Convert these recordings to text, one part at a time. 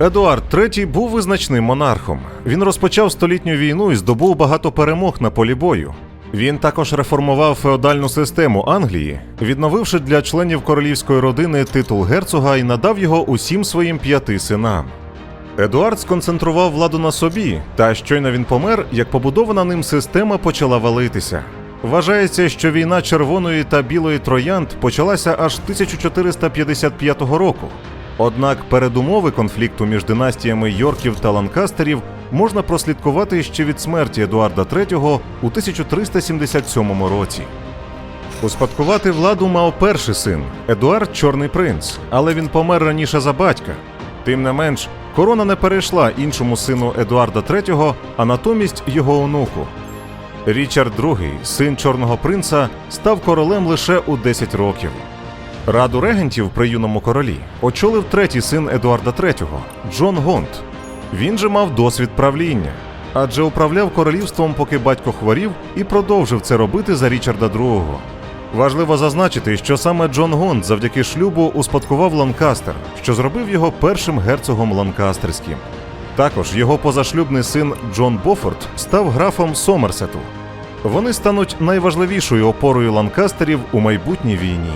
Едуард III був визначним монархом. Він розпочав столітню війну і здобув багато перемог на полі бою. Він також реформував феодальну систему Англії, відновивши для членів королівської родини титул герцога і надав його усім своїм п'яти синам. Едуард сконцентрував владу на собі, та щойно він помер, як побудована ним система почала валитися. Вважається, що війна червоної та білої троянд почалася аж 1455 року. Однак передумови конфлікту між династіями Йорків та Ланкастерів можна прослідкувати ще від смерті Едуарда III у 1377 році. Успадкувати владу мав перший син Едуард Чорний принц, але він помер раніше за батька. Тим не менш, корона не перейшла іншому сину Едуарда III, а натомість його онуку. Річард II, син Чорного принца, став королем лише у 10 років. Раду регентів при юному королі очолив третій син Едуарда III Джон Гонт. Він же мав досвід правління, адже управляв королівством, поки батько хворів, і продовжив це робити за Річарда II. Важливо зазначити, що саме Джон Гонт завдяки шлюбу успадкував Ланкастер, що зробив його першим герцогом Ланкастерським. Також його позашлюбний син Джон Бофорд став графом Сомерсету. Вони стануть найважливішою опорою ланкастерів у майбутній війні.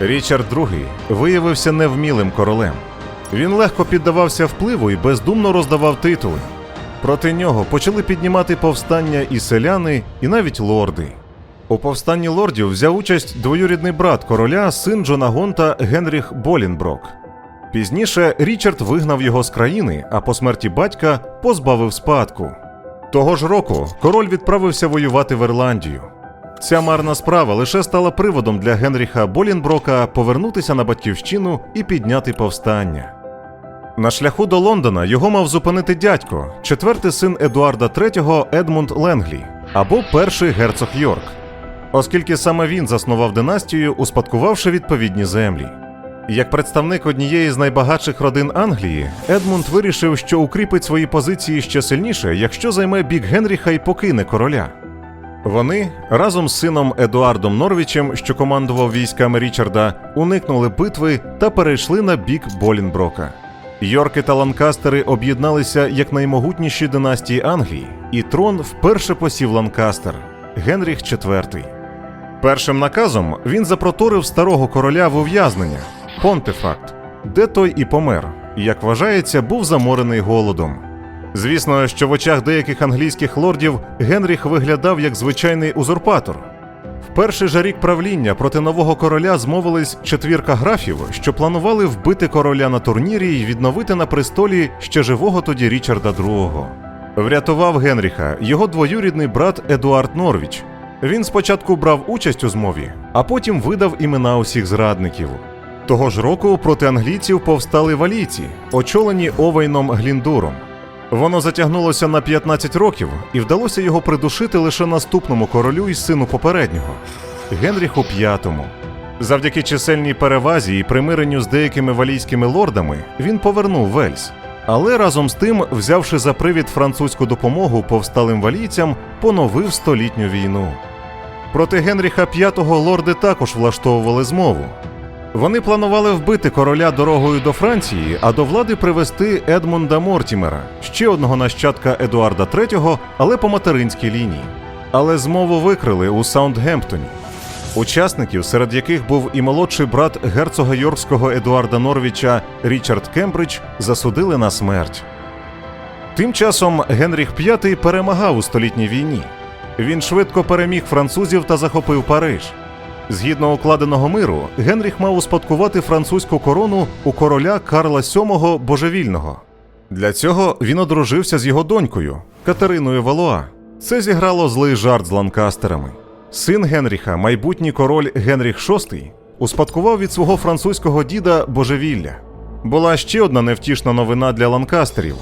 Річард II виявився невмілим королем. Він легко піддавався впливу і бездумно роздавав титули. Проти нього почали піднімати повстання і селяни, і навіть лорди. У повстанні лордів взяв участь двоюрідний брат короля, син Джона Гонта Генріх Болінброк. Пізніше Річард вигнав його з країни, а по смерті батька позбавив спадку. Того ж року король відправився воювати в Ірландію. Ця марна справа лише стала приводом для Генріха Болінброка повернутися на батьківщину і підняти повстання. На шляху до Лондона його мав зупинити дядько, четвертий син Едуарда III Едмунд Ленглі, або перший герцог Йорк, оскільки саме він заснував династію, успадкувавши відповідні землі. Як представник однієї з найбагатших родин Англії, Едмунд вирішив, що укріпить свої позиції ще сильніше, якщо займе бік Генріха і покине короля. Вони разом з сином Едуардом Норвічем, що командував військами Річарда, уникнули битви та перейшли на бік Болінброка. Йорки та Ланкастери об'єдналися як наймогутніші династії Англії, і трон вперше посів Ланкастер Генріх IV. Першим наказом він запроторив старого короля в ув'язнення Понтефакт, де той і помер, як вважається, був заморений голодом. Звісно, що в очах деяких англійських лордів Генріх виглядав як звичайний узурпатор. В перший же рік правління проти нового короля змовились четвірка графів, що планували вбити короля на турнірі і відновити на престолі ще живого тоді Річарда II. Врятував Генріха його двоюрідний брат Едуард Норвіч. Він спочатку брав участь у змові, а потім видав імена усіх зрадників. Того ж року проти англійців повстали валійці, очолені Овейном Гліндуром. Воно затягнулося на 15 років, і вдалося його придушити лише наступному королю і сину попереднього Генріху V. Завдяки чисельній перевазі і примиренню з деякими валійськими лордами, він повернув Вельс. Але разом з тим, взявши за привід французьку допомогу повсталим валійцям, поновив столітню війну. Проти Генріха V лорди також влаштовували змову. Вони планували вбити короля дорогою до Франції, а до влади привести Едмунда Мортімера, ще одного нащадка Едуарда III, але по материнській лінії. Але змову викрили у Саундгемптоні. Учасників, серед яких був і молодший брат герцога Йоркського Едуарда Норвіча Річард Кембридж, засудили на смерть. Тим часом Генріх V перемагав у столітній війні. Він швидко переміг французів та захопив Париж. Згідно укладеного миру, Генріх мав успадкувати французьку корону у короля Карла VII Божевільного. Для цього він одружився з його донькою Катериною Валуа. Це зіграло злий жарт з ланкастерами. Син Генріха, майбутній король Генріх VI, успадкував від свого французького діда божевілля. Була ще одна невтішна новина для ланкастерів.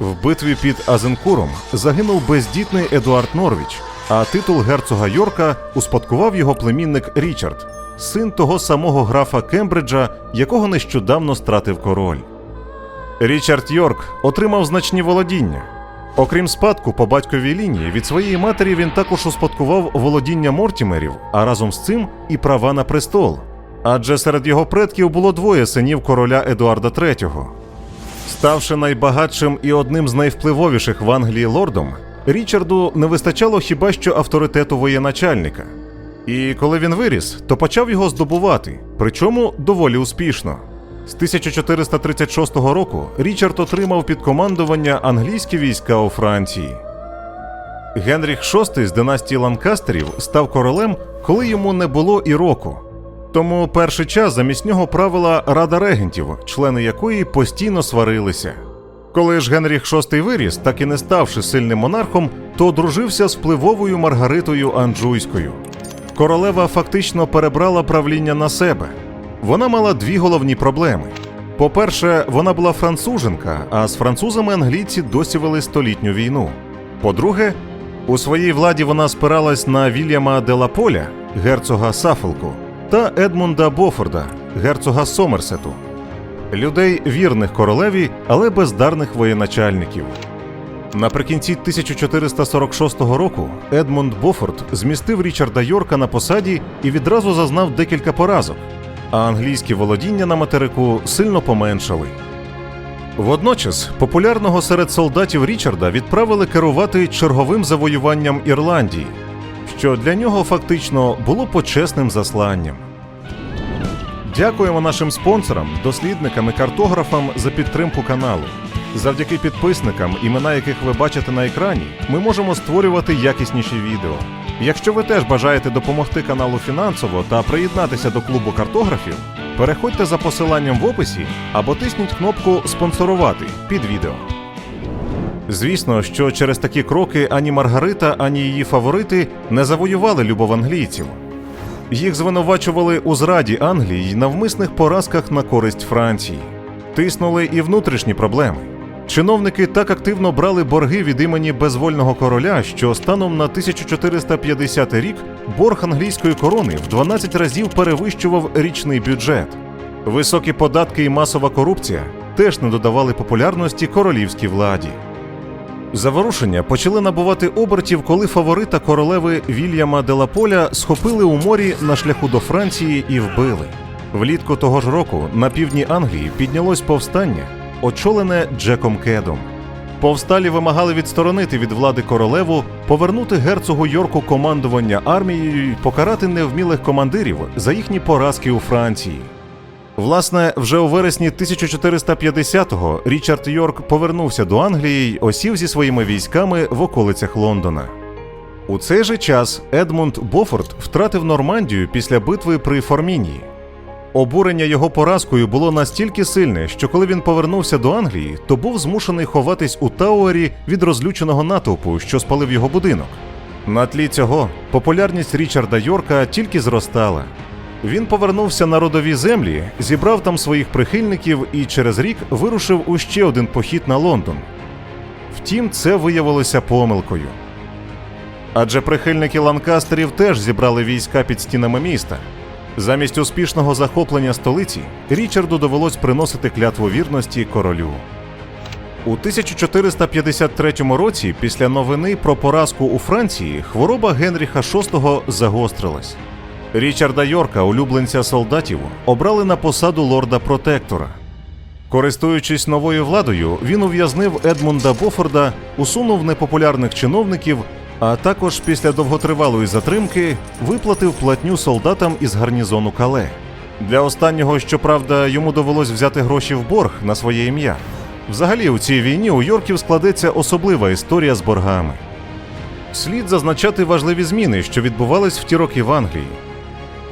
В битві під Азенкуром загинув бездітний Едуард Норвіч, а титул герцога Йорка успадкував його племінник Річард, син того самого графа Кембриджа, якого нещодавно стратив король. Річард Йорк отримав значні володіння. Окрім спадку по батьковій лінії, від своєї матері він також успадкував володіння Мортімерів, а разом з цим і права на престол. Адже серед його предків було двоє синів короля Едуарда III. Ставши найбагатшим і одним з найвпливовіших в Англії лордом, Річарду не вистачало хіба що авторитету воєначальника. І коли він виріс, то почав його здобувати, причому доволі успішно. З 1436 року Річард отримав під командування англійські війська у Франції. Генріх VI з династії Ланкастерів став королем, коли йому не було і року. Тому перший час замість нього правила Рада регентів, члени якої постійно сварилися. Коли ж Генріх VI виріс, так і не ставши сильним монархом, то одружився з впливовою Маргаритою Анджуйською. Королева фактично перебрала правління на себе. Вона мала дві головні проблеми. По-перше, вона була француженка, а з французами англійці досі вели столітню війну. По-друге, у своїй владі вона спиралась на Вільяма де Лаполя, герцога Сафолку, та Едмунда Бофорда, герцога Сомерсету, людей вірних королеві, але бездарних воєначальників. Наприкінці 1446 року Едмунд Бофорд змістив Річарда Йорка на посаді і відразу зазнав декілька поразок, а англійські володіння на материку сильно поменшали. Водночас популярного серед солдатів Річарда відправили керувати черговим завоюванням Ірландії, що для нього фактично було почесним засланням. Дякуємо нашим спонсорам, дослідникам і картографам за підтримку каналу. Завдяки підписникам, імена яких ви бачите на екрані, ми можемо створювати якісніші відео. Якщо ви теж бажаєте допомогти каналу фінансово та приєднатися до клубу картографів, переходьте за посиланням в описі або тисніть кнопку Спонсорувати під відео. Звісно, що через такі кроки ані Маргарита, ані її фаворити не завоювали любов англійців. Їх звинувачували у зраді Англії й навмисних поразках на користь Франції. Тиснули і внутрішні проблеми. Чиновники так активно брали борги від імені безвольного короля, що станом на 1450 рік борг англійської корони в 12 разів перевищував річний бюджет. Високі податки і масова корупція теж не додавали популярності королівській владі. Заворушення почали набувати обертів, коли фаворита королеви Вільяма де Лаполя схопили у морі на шляху до Франції і вбили. Влітку того ж року на півдні Англії піднялось повстання, очолене Джеком Кедом. Повсталі вимагали відсторонити від влади королеву, повернути герцогу Йорку командування армією покарати невмілих командирів за їхні поразки у Франції. Власне, вже у вересні 1450-го Річард Йорк повернувся до Англії й осів зі своїми військами в околицях Лондона. У цей же час Едмунд Бофорд втратив Нормандію після битви при Формінії. Обурення його поразкою було настільки сильне, що коли він повернувся до Англії, то був змушений ховатись у Тауері від розлюченого натовпу, що спалив його будинок. На тлі цього популярність Річарда Йорка тільки зростала. Він повернувся на родові землі, зібрав там своїх прихильників і через рік вирушив у ще один похід на Лондон. Втім, це виявилося помилкою. Адже прихильники Ланкастерів теж зібрали війська під стінами міста. Замість успішного захоплення столиці Річарду довелось приносити клятву вірності королю. У 1453 році, після новини про поразку у Франції, хвороба Генріха VI загострилась. Річарда Йорка, улюбленця солдатів, обрали на посаду лорда-протектора. Користуючись новою владою, він ув'язнив Едмунда Бофорда, усунув непопулярних чиновників, а також після довготривалої затримки виплатив платню солдатам із гарнізону Кале. Для останнього, щоправда, йому довелось взяти гроші в борг на своє ім'я. Взагалі, у цій війні у Йорків складеться особлива історія з боргами. Слід зазначати важливі зміни, що відбувались в ті роки в Англії.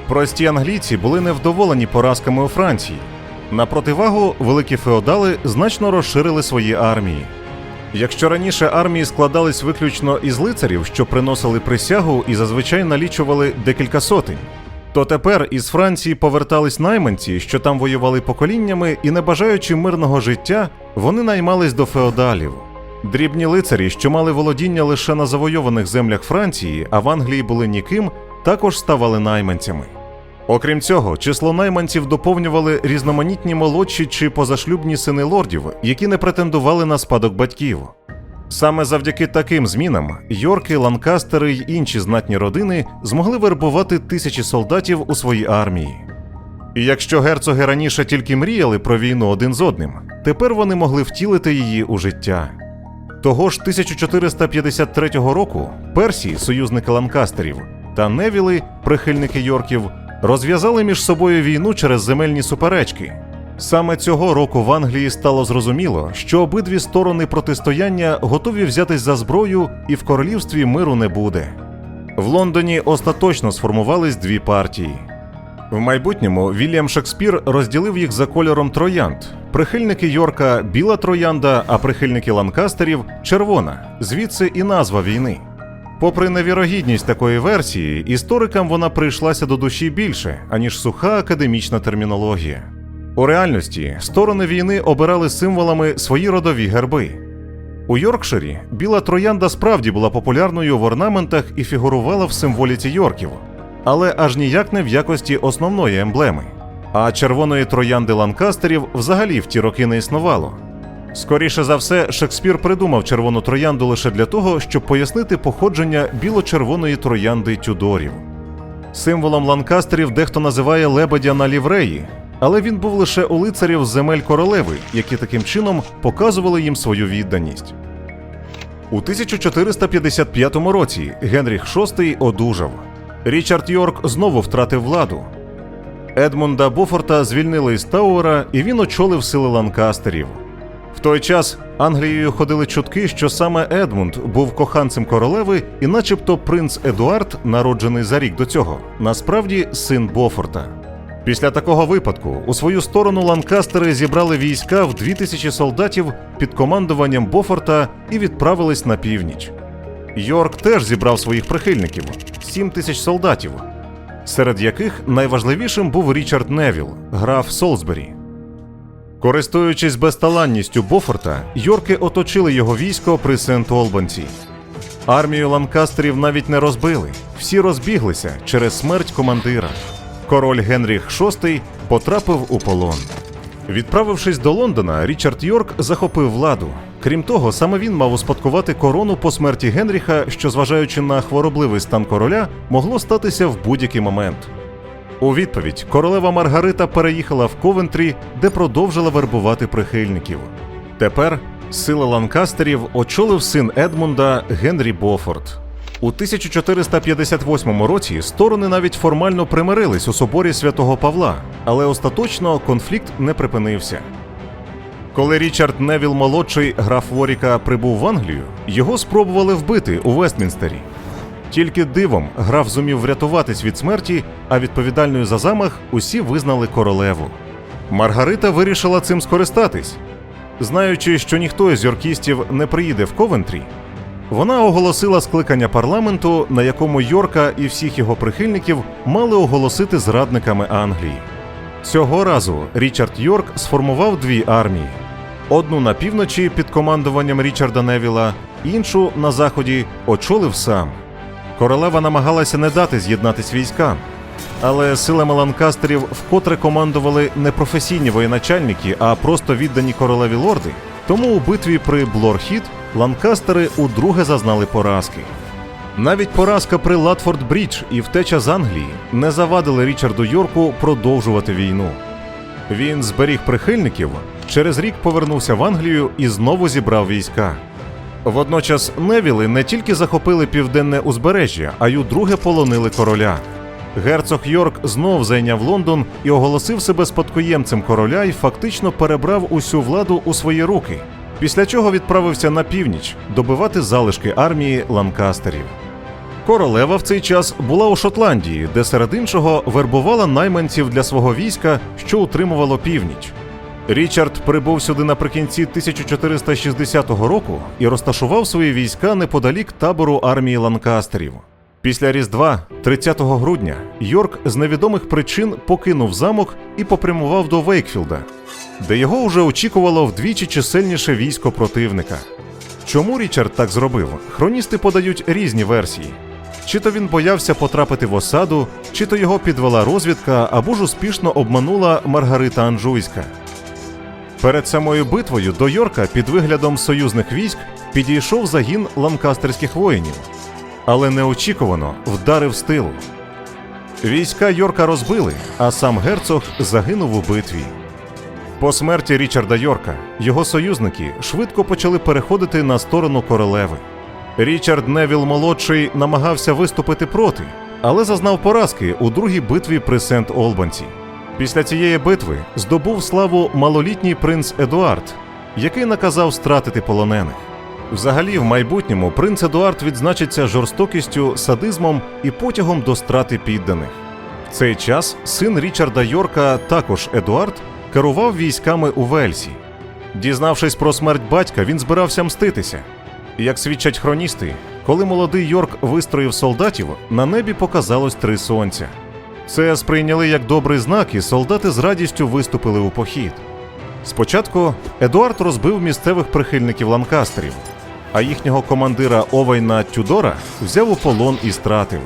Прості англійці були невдоволені поразками у Франції. На противагу, великі феодали значно розширили свої армії. Якщо раніше армії складались виключно із лицарів, що приносили присягу і зазвичай налічували декілька сотень, то тепер із Франції повертались найманці, що там воювали поколіннями, і, не бажаючи мирного життя, вони наймались до феодалів. Дрібні лицарі, що мали володіння лише на завойованих землях Франції, а в Англії були ніким, також ставали найманцями. Окрім цього, число найманців доповнювали різноманітні молодші чи позашлюбні сини лордів, які не претендували на спадок батьків. Саме завдяки таким змінам Йорки, Ланкастери й інші знатні родини змогли вербувати тисячі солдатів у своїй армії. І якщо герцоги раніше тільки мріяли про війну один з одним, тепер вони могли втілити її у життя. Того ж 1453 року Персії, союзники ланкастерів, та Невіли, прихильники Йорків, розв'язали між собою війну через земельні суперечки. Саме цього року в Англії стало зрозуміло, що обидві сторони протистояння готові взятись за зброю, і в королівстві миру не буде. В Лондоні остаточно сформувались дві партії. В майбутньому Вільям Шекспір розділив їх за кольором троянд. Прихильники Йорка біла троянда, а прихильники Ланкастерів червона. Звідси і назва війни. Попри невірогідність такої версії, історикам вона прийшлася до душі більше, аніж суха академічна термінологія. У реальності сторони війни обирали символами свої родові герби. У Йоркширі біла троянда справді була популярною в орнаментах і фігурувала в символіці Йорків, але аж ніяк не в якості основної емблеми. А червоної троянди ланкастерів взагалі в ті роки не існувало. Скоріше за все, Шекспір придумав червону троянду лише для того, щоб пояснити походження біло-червоної троянди Тюдорів. Символом ланкастерів дехто називає лебедя на лівреї, але він був лише у лицарів з земель королеви, які таким чином показували їм свою відданість. У 1455 році Генріх VI одужав. Річард Йорк знову втратив владу. Едмунда Бофорта звільнили із Тауера, і він очолив сили ланкастерів. В той час Англією ходили чутки, що саме Едмунд був коханцем королеви, і начебто принц Едуард, народжений за рік до цього, насправді син Бофорта. Після такого випадку у свою сторону ланкастери зібрали війська в 2000 солдатів під командуванням Бофорта і відправились на північ. Йорк теж зібрав своїх прихильників 7 тисяч солдатів, серед яких найважливішим був Річард Невіл, граф Солсбері. Користуючись безталанністю Бофорта, Йорки оточили його військо при Сент-Олбанці. Армію ланкастерів навіть не розбили, всі розбіглися через смерть командира. Король Генріх VI потрапив у полон. Відправившись до Лондона, Річард Йорк захопив владу. Крім того, саме він мав успадкувати корону по смерті Генріха, що, зважаючи на хворобливий стан короля, могло статися в будь-який момент. У відповідь королева Маргарита переїхала в Ковентрі, де продовжила вербувати прихильників. Тепер сили ланкастерів очолив син Едмунда Генрі Бофорд. У 1458 році сторони навіть формально примирились у соборі святого Павла, але остаточно конфлікт не припинився. Коли Річард Невіл молодший граф Воріка прибув в Англію, його спробували вбити у Вестмінстері. Тільки дивом граф зумів врятуватись від смерті, а відповідальною за замах усі визнали королеву. Маргарита вирішила цим скористатись. Знаючи, що ніхто із йоркістів не приїде в Ковентрі, вона оголосила скликання парламенту, на якому Йорка і всіх його прихильників мали оголосити зрадниками Англії. Цього разу Річард Йорк сформував дві армії: одну на півночі під командуванням Річарда Невіла, іншу на заході очолив сам. Королева намагалася не дати з'єднатись військам, але силами ланкастерів вкотре командували не професійні воєначальники, а просто віддані королеві лорди. Тому у битві при Блорхід ланкастери удруге зазнали поразки. Навіть поразка при Латфорд Брідж і втеча з Англії не завадили Річарду Йорку продовжувати війну. Він зберіг прихильників, через рік повернувся в Англію і знову зібрав війська. Водночас Невіли не тільки захопили південне узбережжя, а й удруге полонили короля. Герцог Йорк знов зайняв Лондон і оголосив себе спадкоємцем короля і фактично перебрав усю владу у свої руки, після чого відправився на північ добивати залишки армії ланкастерів. Королева в цей час була у Шотландії, де серед іншого вербувала найманців для свого війська, що утримувало північ. Річард прибув сюди наприкінці 1460 року і розташував свої війська неподалік табору армії ланкастерів. Після Різдва, 30 грудня, Йорк з невідомих причин покинув замок і попрямував до Вейкфілда, де його вже очікувало вдвічі чисельніше військо противника. Чому Річард так зробив? Хроністи подають різні версії. Чи то він боявся потрапити в осаду, чи то його підвела розвідка, або ж успішно обманула Маргарита Анжуйська. Перед самою битвою до Йорка під виглядом союзних військ підійшов загін ланкастерських воїнів, але неочікувано вдарив з тилу. Війська Йорка розбили, а сам герцог загинув у битві. По смерті Річарда Йорка його союзники швидко почали переходити на сторону королеви. Річард Невіл молодший намагався виступити проти, але зазнав поразки у другій битві при Сент Олбанці. Після цієї битви здобув славу малолітній принц Едуард, який наказав стратити полонених. Взагалі, в майбутньому принц Едуард відзначиться жорстокістю, садизмом і потягом до страти підданих. В цей час син Річарда Йорка, також Едуард, керував військами у Вельсі. Дізнавшись про смерть батька, він збирався мститися. Як свідчать хроністи, коли молодий Йорк вистроїв солдатів, на небі показалось три сонця. Це сприйняли як добрий знак, і солдати з радістю виступили у похід. Спочатку Едуард розбив місцевих прихильників ланкастерів, а їхнього командира Овейна Тюдора взяв у полон і стратив.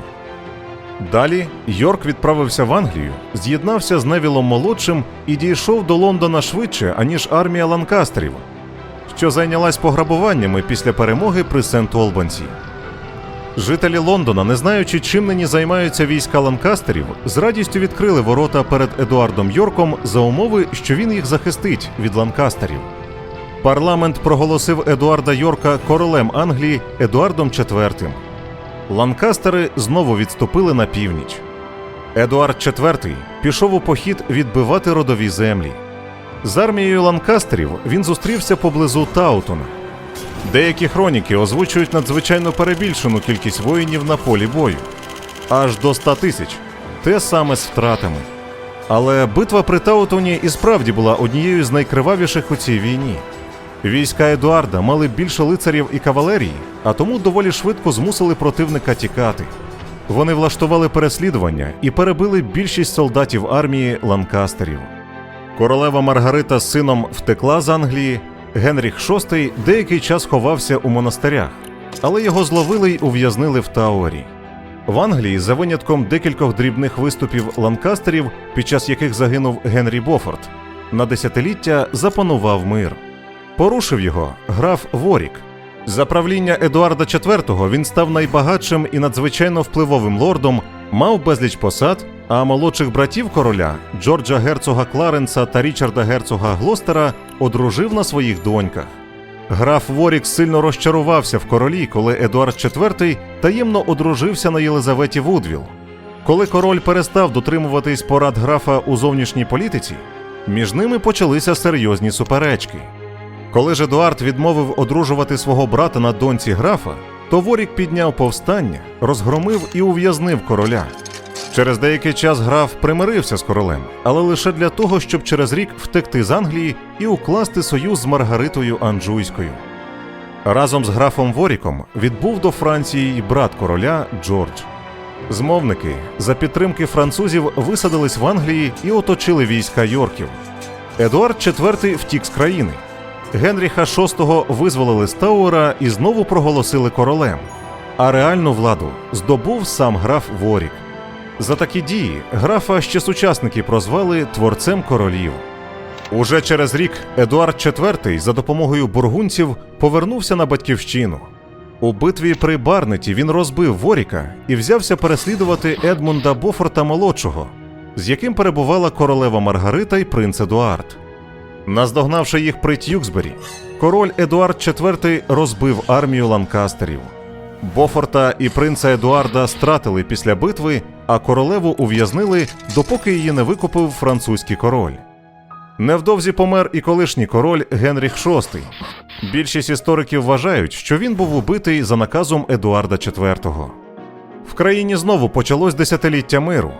Далі Йорк відправився в Англію, з'єднався з Невілом молодшим і дійшов до Лондона швидше, аніж армія ланкастерів, що зайнялась пограбуваннями після перемоги при Сент Олбанці. Жителі Лондона, не знаючи, чим нині займаються війська ланкастерів, з радістю відкрили ворота перед Едуардом Йорком за умови, що він їх захистить від ланкастерів. Парламент проголосив Едуарда Йорка королем Англії Едуардом IV. Ланкастери знову відступили на північ. Едуард IV пішов у похід відбивати родові землі. З армією ланкастерів він зустрівся поблизу Таутона. Деякі хроніки озвучують надзвичайно перебільшену кількість воїнів на полі бою аж до 100 тисяч, те саме з втратами. Але битва при Таутоні і справді була однією з найкривавіших у цій війні. Війська Едуарда мали більше лицарів і кавалерії, а тому доволі швидко змусили противника тікати. Вони влаштували переслідування і перебили більшість солдатів армії ланкастерів. Королева Маргарита з сином втекла з Англії. Генріх VI деякий час ховався у монастирях, але його зловили й ув'язнили в Тауері. В Англії, за винятком декількох дрібних виступів ланкастерів, під час яких загинув Генрі Бофорт, на десятиліття запанував мир. Порушив його граф Ворік. За правління Едуарда IV він став найбагатшим і надзвичайно впливовим лордом, мав безліч посад, а молодших братів короля Джорджа Герцога Кларенса та Річарда Герцога Глостера одружив на своїх доньках. Граф Ворік сильно розчарувався в королі, коли Едуард IV таємно одружився на Єлизаветі Вудвіл. Коли король перестав дотримуватись порад графа у зовнішній політиці, між ними почалися серйозні суперечки. Коли ж Едуард відмовив одружувати свого брата на доньці графа, то Ворік підняв повстання, розгромив і ув'язнив короля. Через деякий час граф примирився з королем, але лише для того, щоб через рік втекти з Англії і укласти союз з Маргаритою Анджуйською. Разом з графом Воріком відбув до Франції й брат короля Джордж. Змовники за підтримки французів висадились в Англії і оточили війська Йорків. Едуард IV втік з країни. Генріха VI визволили з Тауера і знову проголосили королем. А реальну владу здобув сам граф Ворік. За такі дії графа ще сучасники прозвали творцем королів. Уже через рік Едуард IV за допомогою бургунців повернувся на батьківщину. У битві при Барнеті він розбив Воріка і взявся переслідувати Едмунда Бофорта молодшого, з яким перебувала королева Маргарита і принц Едуард. Наздогнавши їх при Т'юксбері, король Едуард IV розбив армію ланкастерів. Бофорта і принца Едуарда стратили після битви, а королеву ув'язнили, допоки її не викупив французький король. Невдовзі помер і колишній король Генріх VI. Більшість істориків вважають, що він був убитий за наказом Едуарда IV. В країні знову почалось десятиліття миру.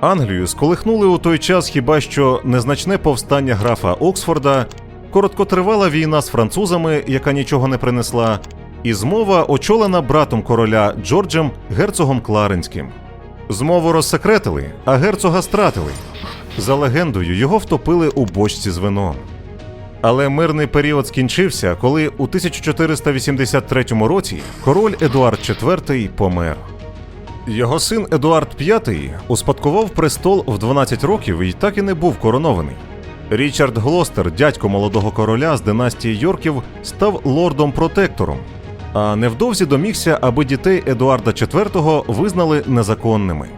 Англію сколихнули у той час хіба що незначне повстання графа Оксфорда, короткотривала війна з французами, яка нічого не принесла, і змова, очолена братом короля Джорджем герцогом Кларенським. Змову розсекретили, а герцога стратили. За легендою, його втопили у бочці з вином. Але мирний період скінчився, коли у 1483 році король Едуард IV помер. Його син Едуард V успадкував престол в 12 років і так і не був коронований. Річард Глостер, дядько молодого короля з династії Йорків, став лордом-протектором, а невдовзі домігся, аби дітей Едуарда IV визнали незаконними.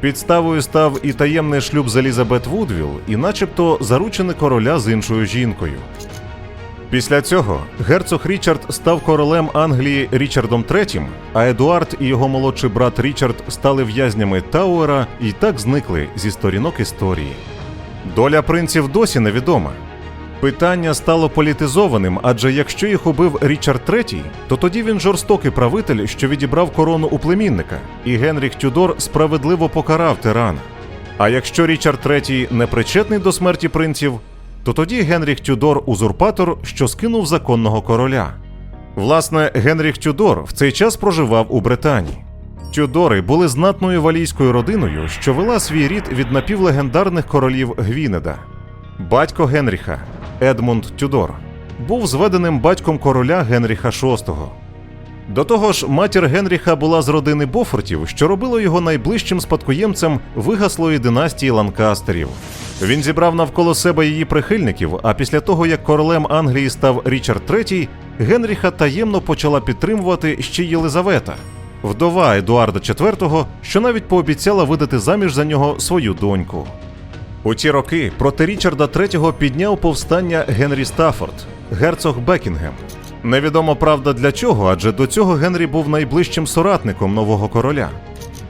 Підставою став і таємний шлюб з Елізабет Вудвіл, і начебто заручений короля з іншою жінкою. Після цього герцог Річард став королем Англії Річардом III, а Едуард і його молодший брат Річард стали в'язнями Тауера і так зникли зі сторінок історії. Доля принців досі невідома. Питання стало політизованим, адже якщо їх убив Річард III, то тоді він жорстокий правитель, що відібрав корону у племінника, і Генріх Тюдор справедливо покарав тирана. А якщо Річард III не причетний до смерті принців, то тоді Генріх Тюдор узурпатор, що скинув законного короля. Власне, Генріх Тюдор в цей час проживав у Британії. Тюдори були знатною валійською родиною, що вела свій рід від напівлегендарних королів Гвінеда. Батько Генріха Едмунд Тюдор був зведеним батьком короля Генріха VI. До того ж, матір Генріха була з родини Бофортів, що робило його найближчим спадкоємцем вигаслої династії Ланкастерів. Він зібрав навколо себе її прихильників, а після того, як королем Англії став Річард III, Генріха таємно почала підтримувати ще Єлизавета, вдова Едуарда IV, що навіть пообіцяла видати заміж за нього свою доньку. У ті роки проти Річарда III підняв повстання Генрі Стаффорд, герцог Бекінгем. Невідомо правда для чого, адже до цього Генрі був найближчим соратником нового короля.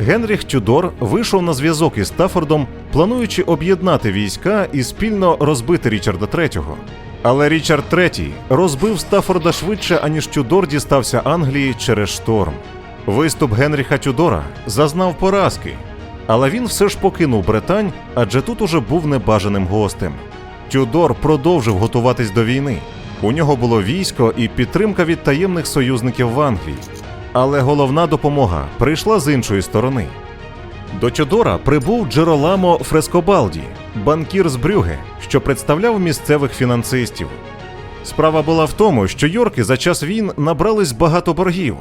Генріх Тюдор вийшов на зв'язок із Стаффордом, плануючи об'єднати війська і спільно розбити Річарда III. Але Річард III розбив Стаффорда швидше, аніж Тюдор дістався Англії через шторм. Виступ Генріха Тюдора зазнав поразки, але він все ж покинув Британь, адже тут уже був небажаним гостем. Тюдор продовжив готуватись до війни. У нього було військо і підтримка від таємних союзників в Англії. Але головна допомога прийшла з іншої сторони. До Тюдора прибув Джероламо Фрескобалді, банкір з Брюге, що представляв місцевих фінансистів. Справа була в тому, що Йорки за час війн набрались багато боргів.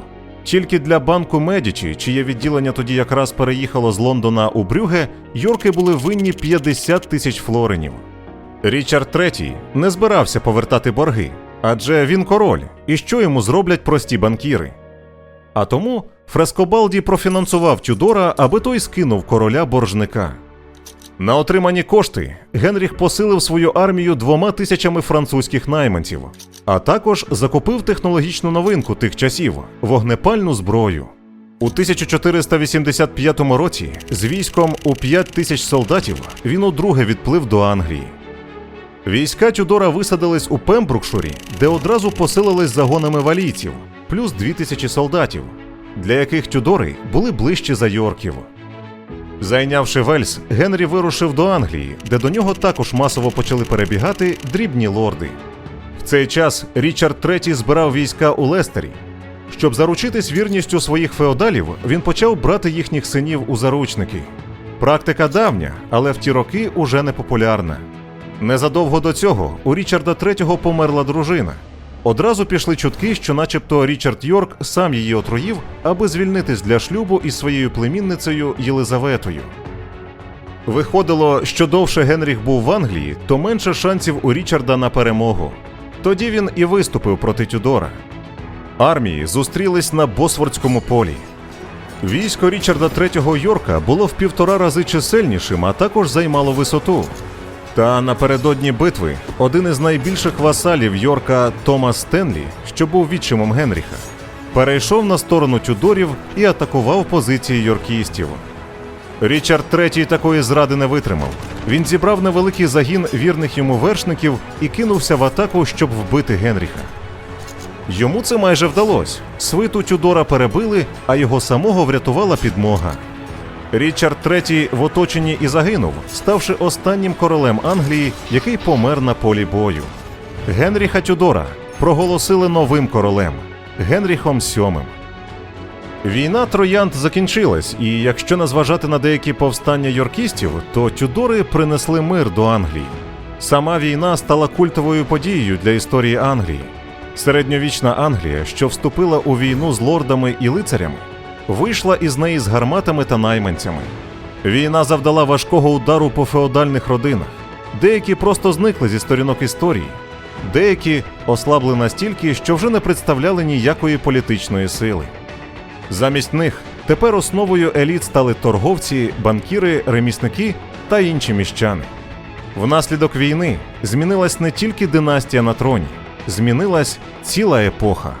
Тільки для банку Медічі, чиє відділення тоді якраз переїхало з Лондона у Брюге, Йорки були винні 50 тисяч флоринів. Річард III не збирався повертати борги, адже він король, і що йому зроблять прості банкіри. А тому Фрескобалді профінансував Тюдора, аби той скинув короля боржника. На отримані кошти Генріх посилив свою армію двома тисячами французьких найманців, а також закупив технологічну новинку тих часів вогнепальну зброю. У 1485 році з військом у 5 тисяч солдатів він удруге відплив до Англії. Війська Тюдора висадились у Пембрукшурі, де одразу посилились загонами валійців, плюс дві тисячі солдатів, для яких Тюдори були ближчі за Йорків. Зайнявши Вельс, Генрі вирушив до Англії, де до нього також масово почали перебігати дрібні лорди. Цей час Річард III збирав війська у Лестері. Щоб заручитись вірністю своїх феодалів, він почав брати їхніх синів у заручники. Практика давня, але в ті роки уже не популярна. Незадовго до цього у Річарда III померла дружина. Одразу пішли чутки, що, начебто, Річард Йорк сам її отруїв, аби звільнитись для шлюбу із своєю племінницею Єлизаветою. Виходило, що довше Генріх був в Англії, то менше шансів у Річарда на перемогу. Тоді він і виступив проти Тюдора. Армії зустрілись на Босфордському полі. Військо Річарда III Йорка було в півтора рази чисельнішим, а також займало висоту. Та напередодні битви один із найбільших васалів Йорка Томас Стенлі, що був відчимом Генріха, перейшов на сторону Тюдорів і атакував позиції йоркістів. Річард III такої зради не витримав. Він зібрав невеликий загін вірних йому вершників і кинувся в атаку, щоб вбити Генріха. Йому це майже вдалося. Свиту Тюдора перебили, а його самого врятувала підмога. Річард III в оточенні і загинув, ставши останнім королем Англії, який помер на полі бою. Генріха Тюдора проголосили новим королем Генріхом VII. Війна троянд закінчилась, і якщо не зважати на деякі повстання йоркістів, то Тюдори принесли мир до Англії. Сама війна стала культовою подією для історії Англії. Середньовічна Англія, що вступила у війну з лордами і лицарями, вийшла із неї з гарматами та найманцями. Війна завдала важкого удару по феодальних родинах. Деякі просто зникли зі сторінок історії, деякі ослабли настільки, що вже не представляли ніякої політичної сили. Замість них Тепер основою еліт стали торговці, банкіри, ремісники та інші міщани. Внаслідок війни змінилась не тільки династія на троні, змінилась ціла епоха.